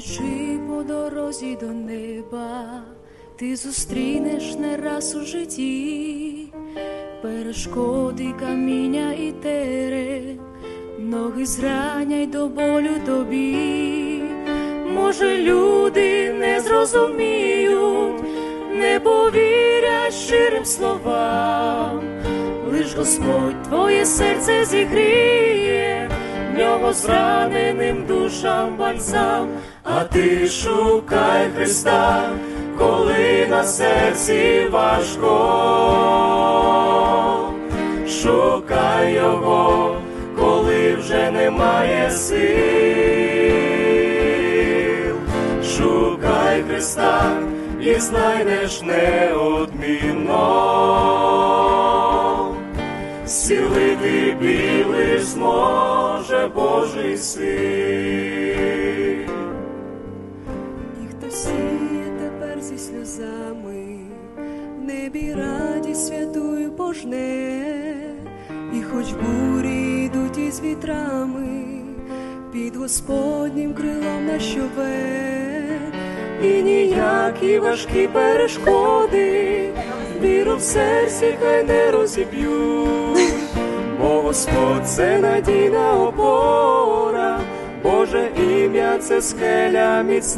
Чи по дорозі до неба ти зустрінеш не раз у житті перешкоди, каміння і терен, ноги зраня й до болю тобі. Може, люди не зрозуміють, не повірять щирим словам, лиш Господь твоє серце зігріє, нього зраненим душам бальзам, а ти шукай Христа, коли на серці важко, шукай його, коли вже немає сил, шукай Христа і знайдеш неодмінно. Зцілити білий зможе Божий син. Ніхто сіє тепер зі сльозами, в небі радість святую пожне, і хоч бурі йдуть із вітрами, під Господнім крилом нащове, і ніякі важкі перешкоди, віру в серці хай не розіб'ють, бо Господь це надійна опора, Боже ім'я це скеля міцна.